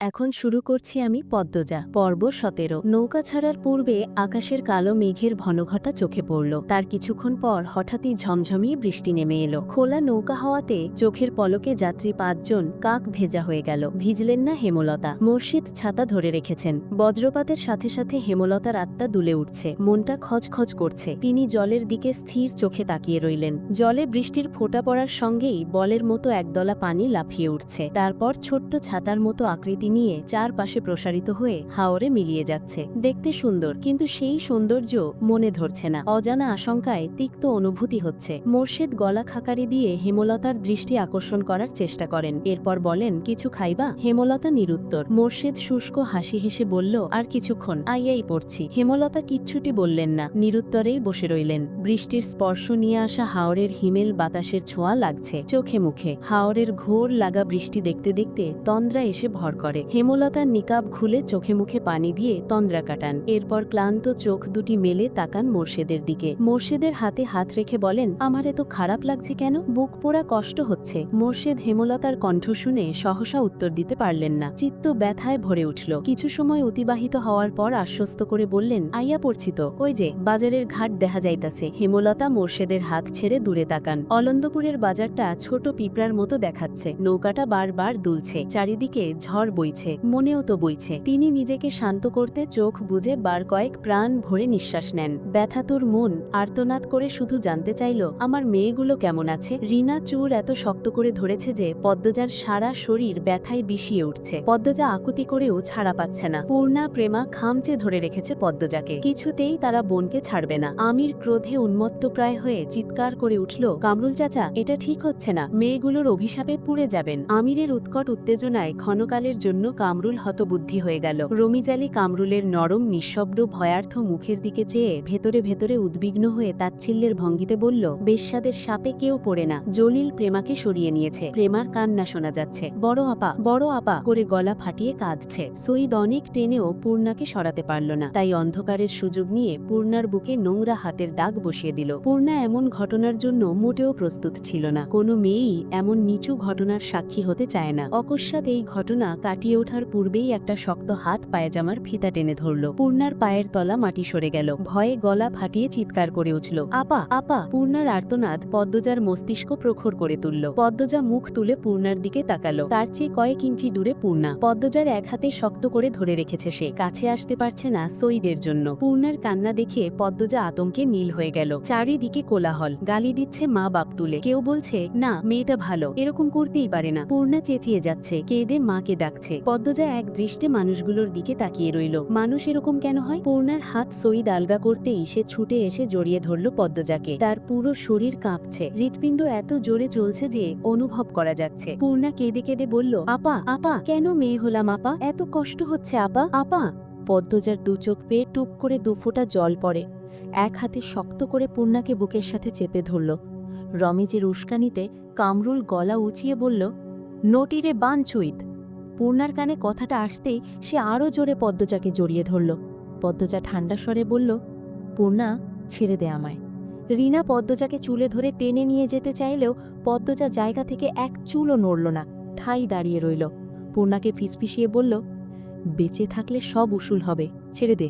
এখন শুরু করছি আমি পদ্মজা, পর্ব সতেরো। নৌকা ছাড়ার পূর্বে আকাশের কালো মেঘের ঘনঘটা চোখে পড়ল। তার কিছুক্ষণ পর হঠাৎই ঝমঝমিয়ে বৃষ্টি নেমে এলো। খোলা নৌকা হওয়াতে চোখের পলকে যাত্রী পাঁচজন কাক ভেজা হয়ে গেল। ভিজলেন না হেমলতা। মুর্শিদ ছাতা ধরে রেখেছেন। বজ্রপাতের সাথে সাথে হেমলতার আত্মা দুলে উঠছে। মনটা খচখচ করছে। তিনি জলের দিকে স্থির চোখে তাকিয়ে রইলেন। জলে বৃষ্টির ফোঁটা পড়ার সঙ্গেই বলের মতো একদলা পানি লাফিয়ে উঠছে। তারপর ছোট্ট ছাতার মতো আকৃতি নিয়ে চারপাশে প্রসারিত হয়ে হাওরে মিলিয়ে যাচ্ছে। দেখতে সুন্দর, কিন্তু সেই সৌন্দর্য মনে ধরছে না। অজানা আশঙ্কায় তিক্ত অনুভূতি হচ্ছে। মোর্শেদ গলা খাকারি দিয়ে হেমলতার দৃষ্টি আকর্ষণ করার চেষ্টা করেন। এরপর বলেন, কিছু খাইবা? হেমলতা নিরুত্তর। মোর্শেদ শুষ্ক হাসি হেসে বলল, আর কিছুক্ষণ আইয়াই পড়ছি। হেমলতা কিচ্ছুটি বললেন না, নিরুত্তরেই বসে রইলেন। বৃষ্টির স্পর্শ নিয়ে আসা হাওরের হিমেল বাতাসের ছোঁয়া লাগছে চোখে মুখে। হাওরের ঘোর লাগা বৃষ্টি দেখতে দেখতে তন্দ্রা এসে ভর করে। হেমলতার নিকাব খুলে চোখে মুখে পানি দিয়ে তন্দ্রা কাটান। এরপর ক্লান্ত চোখ দুটি মেলে তাকান মোর্শেদের দিকে। মোর্শেদের হাতে হাত রেখে বলেন, আমার এত খারাপ লাগছে কেন? বুক পোড়া কষ্ট হচ্ছে। মোর্শেদ হেমলতার কণ্ঠ শুনে সহসা উত্তর দিতে পারলেন না। চিত্ত ব্যথায় ভরে উঠল। কিছু সময় অতিবাহিত হওয়ার পর আশ্বস্ত করে বললেন, আইয়া পড়ছি তো। ওই যে, বাজারের ঘাট দেখা যাইতাছে। হেমলতা মোর্শেদের হাত ছেড়ে দূরে তাকান। অলন্দপুরের বাজারটা ছোট পিঁপড়ার মতো দেখাচ্ছে। নৌকাটা বারবার দুলছে। চারিদিকে ঝড় বইছে, মনেও তো বইছে। তিনি নিজেকে শান্ত করতে চোখ বুজে বার কয়েক প্রাণ ভরে নিঃশ্বাস নেন। ব্যথাতুর মন, আর্তনাদ করে শুধু জানতে চাইল, আমার মেয়েগুলো কেমন আছে? রিনা চুর এত শক্ত করে ধরেছে যে পদ্মজার সারা শরীর ব্যথায় বিষিয়ে উঠছে। পদ্মজা আকুতি করেও ছাড়া পাচ্ছে না। পূর্ণা, প্রেমা খামচে ধরে রেখেছে পদ্মজাকে। কিছুতেই তারা বোনকে ছাড়বে না। আমির ক্রোধে উন্মত্ত প্রায় হয়ে চিৎকার করে উঠল, কামরুল চাচা, এটা ঠিক হচ্ছে না। মেয়েগুলোর অভিশাপে পুড়ে যাবেন। আমিরের উৎকট উত্তেজনায় ক্ষণকালের জন্য কামরুল হতবুদ্ধি হয়ে গেল। রমিজালি কামরুলের নরম, নিঃশব্দ, ভয়ার্থ মুখের দিকে চেয়ে ভেতরে ভেতরে উদ্বিগ্ন হয়ে তাচ্ছিল্যের ভঙ্গিতে বলল, বেশ্যাদের সাপে কেউ পড়ে না। জলিল প্রেমাকে সরিয়ে নিয়েছে। প্রেমার কান্না শোনা যাচ্ছে। বড় আপা বড় আপা! করে গলা ফাটিয়ে কাঁদছে। সইদ অনেক টেনেও পূর্ণাকে সরাতে পারল না। তাই অন্ধকারের সুযোগ নিয়ে পূর্ণার বুকে নোংরা হাতের দাগ বসিয়ে দিল। পূর্ণা এমন ঘটনার জন্য মোটেও প্রস্তুত ছিল না। কোনো মেয়েই এমন নিচু ঘটনার সাক্ষী হতে চায় না। অকস্মাৎ এই ঘটনা কাটিয়ে ওঠার পূর্বেই একটা শক্ত হাত পায়জামার ফিতা টেনে ধরল। পূর্ণার পায়ের তলা মাটি সরে গেল। ভয়ে গলা ফাটিয়ে চিৎকার করে উঠল, আপা আপা! পূর্ণার আর্তনাদ পদ্মজার মস্তিষ্ক প্রখর করে তুলল। পদ্মজা মুখ তুলে পূর্ণার দিকে তাকালো। তার চেয়ে কয়েক ইঞ্চি দূরে পূর্ণা। পদ্মজার এক হাতে শক্ত করে ধরে রেখেছে সে। কাছে আসতে পারছে না সইদের জন্য। পূর্ণার কান্না দেখে পদ্মজা আতঙ্কে নীল হয়ে গেল। চারিদিকে কোলাহল। গালি দিচ্ছে মা বাপ তুলে। কেউ বলছে, না, মেয়েটা ভালো। এরকম করতেই পারে না। পূর্ণা চেঁচিয়ে যাচ্ছে। কেঁদে মাকে ডাকছে। পদ্মজা এক দৃষ্টে মানুষগুলোর দিকে তাকিয়ে রইল। মানুষ এরকম কেন হয়? পূর্ণার হাত সইদ আলগা করতেই সে ছুটে এসে জড়িয়ে ধরল পদ্মজাকে। তার পুরো শরীর কাঁপছে। হৃৎপিণ্ড এত জোরে চলছে যে অনুভব করা যাচ্ছে। পূর্ণা কেঁদে কেঁদে বলল, আপা আপা, কেন মেয়ে হলাম আপা? এত কষ্ট হচ্ছে আপা আপা! পদ্মজার দু চোখ পেয়ে টুপ করে দুফোঁটা জল পড়ে। এক হাতে শক্ত করে পূর্ণাকে বুকের সাথে চেপে ধরল। রমেজের উস্কানিতে কামরুল গলা উঁচিয়ে বলল, নটিরে বান ছুইত পূর্ণার কানে কথাটা আসতেই সে আরও জোরে পদ্মজাকে জড়িয়ে ধরল। পদ্মজা ঠান্ডা স্বরে বলল, পূর্ণা, ছেড়ে দে আমায়। রিনা পদ্মজাকে চুলে ধরে টেনে নিয়ে যেতে চাইলেও পদ্মজা জায়গা থেকে এক চুলও নড়ল না, ঠাই দাঁড়িয়ে রইল। পূর্ণাকে ফিসফিসিয়ে বলল, বেঁচে থাকলে সব উসুল হবে, ছেড়ে দে।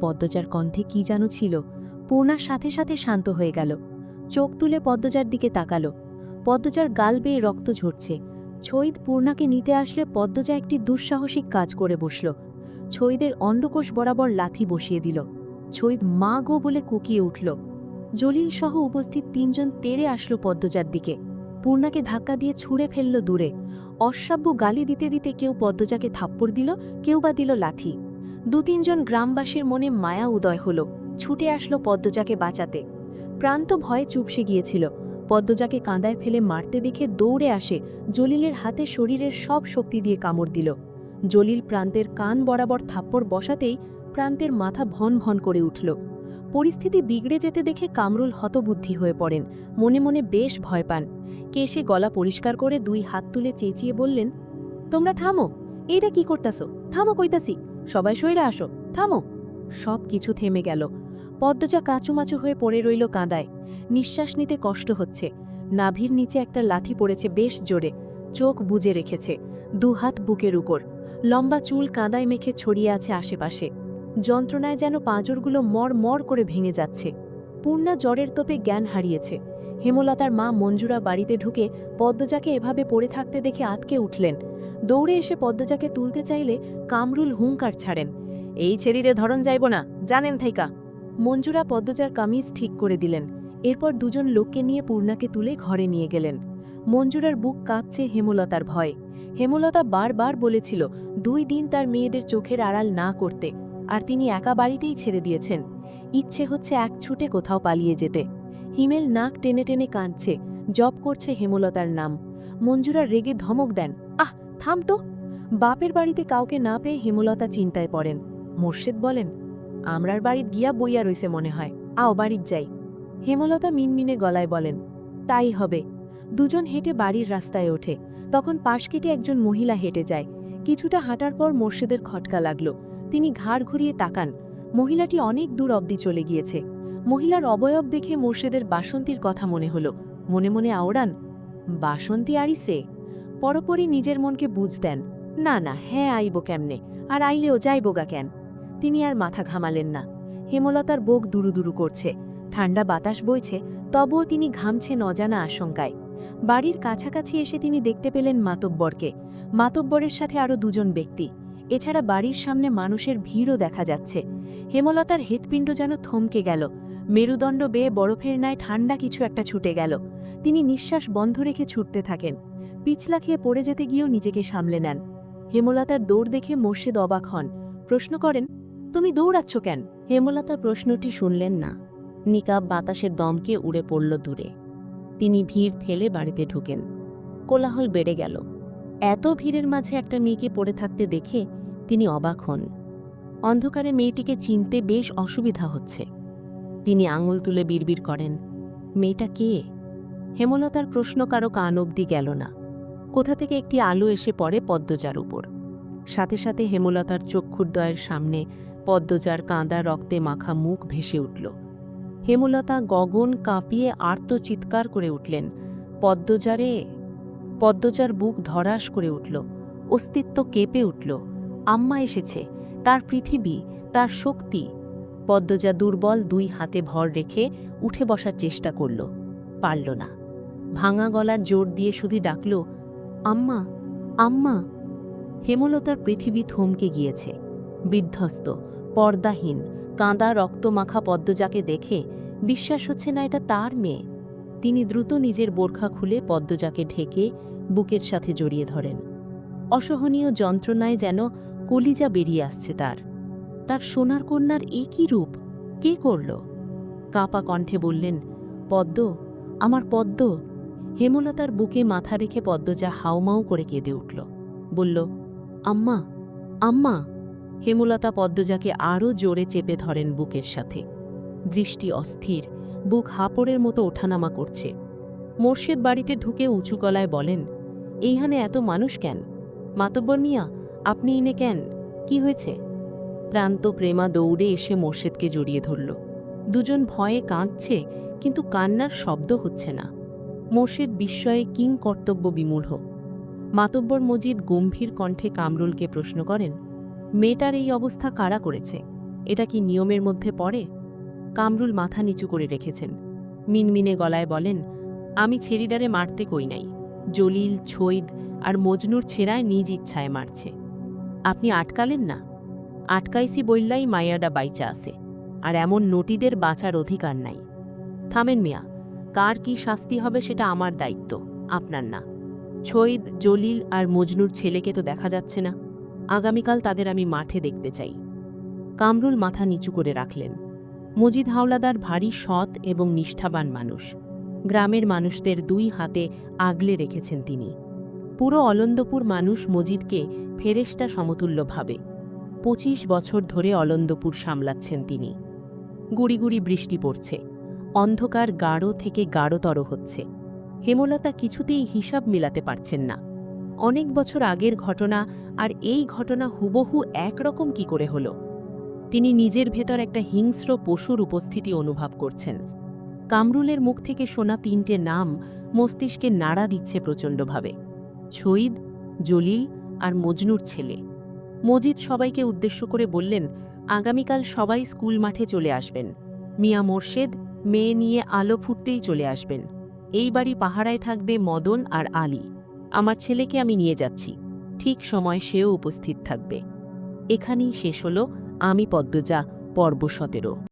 পদ্মজার কণ্ঠে কি যেন ছিল, পূর্ণার সাথে সাথে শান্ত হয়ে গেল। চোখ তুলে পদ্মজার দিকে তাকালো। পদ্মজার গাল বেয়ে রক্ত ঝরছে। ছৈদ পূর্ণাকে নিতে আসলে পদ্মজা একটি দুঃসাহসিক কাজ করে বসল। ছৈদের অন্ডকোষ বরাবর লাথি বসিয়ে দিল। ছৈদ মা গো বলে কুকিয়ে উঠল। জলিল সহ উপস্থিত তিনজন তেড়ে আসলো পদ্মজার দিকে। পূর্ণাকে ধাক্কা দিয়ে ছুঁড়ে ফেলল দূরে। অশ্রাব্য গালি দিতে দিতে কেউ পদ্মজাকে থাপ্পড় দিল, কেউ বা দিল লাথি। দু তিনজন গ্রামবাসীর মনে মায়া উদয় হল। ছুটে আসলো পদ্মজাকে বাঁচাতে। প্রান্ত ভয়ে চুপসে গিয়েছিল। পদ্মজাকে কাঁদায় ফেলে মারতে দেখে দৌড়ে আসে জলিলের হাতে শরীরের সব শক্তি দিয়ে কামড় দিল। জলিল প্রান্তের কান বরাবর থাপ্পড় বসাতেই প্রান্তের মাথা ভন ভন করে উঠল। পরিস্থিতি বিগড়ে যেতে দেখে কামরুল হতবুদ্ধি হয়ে পড়েন, মনে মনে বেশ ভয় পান। কেশে গলা পরিষ্কার করে দুই হাত তুলে চেঁচিয়ে বললেন, তোমরা থামো এটা কি করতাছো? থামো কইতাছি, সবাই সইরা আসো, থামো। সব কিছু থেমে গেল। পদ্মজা কাঁচুমাচু হয়ে পড়ে রইল কাঁদায়। নিঃশ্বাস নিতে কষ্ট হচ্ছে। নাভির নিচে একটা লাথি পড়েছে বেশ জোরে। চোখ বুজে রেখেছে দুহাত বুকের উপর। লম্বা চুল কাদায় মেখে ছড়িয়ে আছে আশেপাশে। যন্ত্রণায় যেন পাঁজরগুলো মর মর করে ভেঙে যাচ্ছে। পূর্ণা জ্বরের তোপে জ্ঞান হারিয়েছে। হেমলতার মা মঞ্জুরা বাড়িতে ঢুকে পদ্মজাকে এভাবে পড়ে থাকতে দেখে আতকে উঠলেন। দৌড়ে এসে পদ্মজাকে তুলতে চাইলে কামরুল হুঙ্কার ছাড়েন। এই ছেড়িরে ধরন যাইব না, জানেন থাইকা? মঞ্জুরা পদ্মজার কামিজ ঠিক করে দিলেন। এরপর দুজন লোককে নিয়ে পূর্ণাকে তুলে ঘরে নিয়ে গেলেন। মঞ্জুরার বুক কাঁপছে হেমলতার ভয়। হেমলতা বারবার বলেছিল, দুই দিন তার মেয়েদের চোখের আড়াল না করতে, আর তিনি একা বাড়িতেই ছেড়ে দিয়েছেন। ইচ্ছে হচ্ছে এক ছুটে কোথাও পালিয়ে যেতে। হিমেল নাক টেনে টেনে কাঁদছে, জপ করছে হেমলতার নাম। মঞ্জুরা রেগে ধমক দেন, আহ, থাম তো! বাপের বাড়িতে কাউকে না পেয়ে হেমলতা চিন্তায় পড়েন। মোর্শেদ বলেন, আমরার বাড়িত গিয়া বইয়া রইছে মনে হয়, আও বাড়িত যাই। হেমলতা মিনমিনে গলায় বলেন, তাই হবে। দুজন হেঁটে বাড়ির রাস্তায় ওঠে। তখন পাশ কেটে একজন মহিলা হেঁটে যায়। কিছুটা হাঁটার পর মোর্শেদের খটকা লাগল। তিনি ঘাড় ঘুরিয়ে তাকান। মহিলাটি অনেক দূর অবধি চলে গিয়েছে। মহিলার অবয়ব দেখে মোর্শেদের বাসন্তীর কথা মনে হলো। মনে মনে আওড়ান, বাসন্তী আরি সে পরপরই নিজের মনকে বুঝ দেন। না না হ্যাঁ আইব কেমনে? আর আইলেও যাইব গা কেন? তিনি আর মাথা ঘামালেন না। হেমলতার বোক দুরু দুরু করছে। ঠান্ডা বাতাস বইছে, তবুও তিনি ঘামছেন অজানা আশঙ্কায়। বাড়ির কাছাকাছি এসে তিনি দেখতে পেলেন মাতব্বরকে। মাতব্বরের সাথে আরও দুজন ব্যক্তি। এছাড়া বাড়ির সামনে মানুষের ভিড়ও দেখা যাচ্ছে। হেমলতার হৃৎপিণ্ড যেন থমকে গেল। মেরুদণ্ড বেয়ে বরফের ন্যায় ঠান্ডা কিছু একটা ছুটে গেল। তিনি নিঃশ্বাস বন্ধ রেখে ছুটতে থাকেন। পিছলা খেয়ে পড়ে যেতে গিয়েও নিজেকে সামলে নেন। হেমলতার দৌড় দেখে মোর্শেদ অবাক হন। প্রশ্ন করেন, তুমি দৌড়াচ্ছ কেন? হেমলতা প্রশ্নটি শুনলেন না। নিকাব বাতাসের দমকে উড়ে পড়ল দূরে। তিনি ভিড় ঠেলে বাড়িতে ঢুকেন। কোলাহল বেড়ে গেল। এত ভিড়ের মাঝে একটা মেয়েকে পড়ে থাকতে দেখে তিনি অবাক হন। অন্ধকারে মেয়েটিকে চিনতে বেশ অসুবিধা হচ্ছে। তিনি আঙুল তুলে বিড়বিড় করেন, মেয়েটা কে? হেমলতার প্রশ্ন কারও কান অবধি গেল না। কোথা থেকে একটি আলো এসে পড়ে পদ্মজার উপর। সাথে সাথে হেমলতার চক্ষুদ্বয়ের সামনে পদ্মজার কাঁদা রক্তে মাখা মুখ ভেসে উঠল। হেমলতা গগন কাঁপিয়ে আর্ত চিৎকার করে উঠলেন। পদ্মজারে, পদ্মজার বুক ধরাস করে উঠল, অস্তিত্ব কেঁপে উঠল। আম্মা এসেছে, তার পৃথিবী, তার শক্তি। পদ্মজা দুর্বল দুই হাতে ভর রেখে উঠে বসার চেষ্টা করল, পারল না। ভাঙা গলার জোর দিয়ে শুধু ডাকল, আম্মা আম্মা! হেমলতার পৃথিবী থমকে গিয়েছে। বিধ্বস্ত, পর্দাহীন কাঁদা রক্তমাখা পদ্মজাকে দেখে বিশ্বাস হচ্ছে না এটা তার মেয়ে। তিনি দ্রুত নিজের বোরখা খুলে পদ্মজাকে ঢেকে বুকের সাথে জড়িয়ে ধরেন। অসহনীয় যন্ত্রণায় যেন কলিজা বেরিয়ে আসছে তার। তার সোনার কন্যার একই রূপ কে করল? কাপা কণ্ঠে বললেন, পদ্ম, আমার পদ্ম। হেমলতার বুকে মাথা রেখে পদ্মজা হাউমাউ করে কেঁদে উঠল। বলল, আম্মা আম্মা। হেমলতা পদ্মজাকে আরও জোরে চেপে ধরেন বুকের সাথে। দৃষ্টি অস্থির, বুক হাপড়ের মতো ওঠানামা করছে। মোর্শেদ বাড়িতে ঢুকে উঁচু গলায় বলেন, এইখানে এত মানুষ কেন? মাতব্বর মিয়া, আপনি ইনে কেন? কি হয়েছে? প্রান্ত প্রেমা দৌড়ে এসে মোর্শেদকে জড়িয়ে ধরল। দুজন ভয়ে কাঁদছে, কিন্তু কান্নার শব্দ হচ্ছে না। মোর্শেদ বিস্ময়ে কিং কর্তব্য বিমূঢ়। মাতব্বর মজিদ গম্ভীর কণ্ঠে কামরুলকে প্রশ্ন করেন মেয়েটার এই অবস্থা কারা করেছে? এটা কি নিয়মের মধ্যে পড়ে? কামরুল মাথা নিচু করে রেখেছেন। মিনমিনে গলায় বলেন, আমি ছেড়িডারে মারতে কই নাই। জলিল, ছৈদ আর মজনুর ছেঁড়ায় নিজ ইচ্ছায় মারছে। আপনি আটকালেন না? আটকাইছি বললাই মায়াডা বাইচা আছে। আর এমন নটিদের বাঁচার অধিকার নাই। থামেন মিয়া, কার কি শাস্তি হবে সেটা আমার দায়িত্ব, আপনার না। ছৈদ, জলিল আর মজনুর ছেলেকে তো দেখা যাচ্ছে না। আগামীকাল তাদের আমি মাঠে দেখতে চাই। কামরুল মাথা নিচু করে রাখলেন। মজিদ হাওলাদার ভারী সৎ এবং নিষ্ঠাবান মানুষ। গ্রামের মানুষদের দুই হাতে আগলে রেখেছেন তিনি। পুরো অলন্দপুর মানুষ মজিদকে ফেরেস্টা সমতুল্য ভাবে। পঁচিশ বছর ধরে অলন্দপুর সামলাচ্ছেন তিনি। গুড়ি গুড়ি বৃষ্টি পড়ছে। অন্ধকার গাঢ় থেকে গাঢ়তর হচ্ছে। হেমলতা কিছুতেই হিসাব মিলাতে পারছেন না। অনেক বছর আগের ঘটনা আর এই ঘটনা হুবহু একরকম কি করে হলো? তিনি নিজের ভেতর একটা হিংস্র পশুর উপস্থিতি অনুভব করছেন। কামরুলের মুখ থেকে শোনা তিনটে নাম মস্তিষ্কে নাড়া দিচ্ছে প্রচণ্ডভাবে। ছইদ জলিল আর মজনুর ছেলে। মজিদ সবাইকে উদ্দেশ্য করে বললেন, আগামীকাল সবাই স্কুল মাঠে চলে আসবেন। মিয়া মোর্শেদ, মেয়ে নিয়ে আলো ফুটতেই চলে আসবেন। এই বাড়ি পাহারায় থাকবে মদন আর আলী। আমার ছেলেকে আমি নিয়ে যাচ্ছি। ঠিক সময় সেও উপস্থিত থাকবে। এখানেই শেষ হল আমি পদ্মজা পর্ব সতেরো।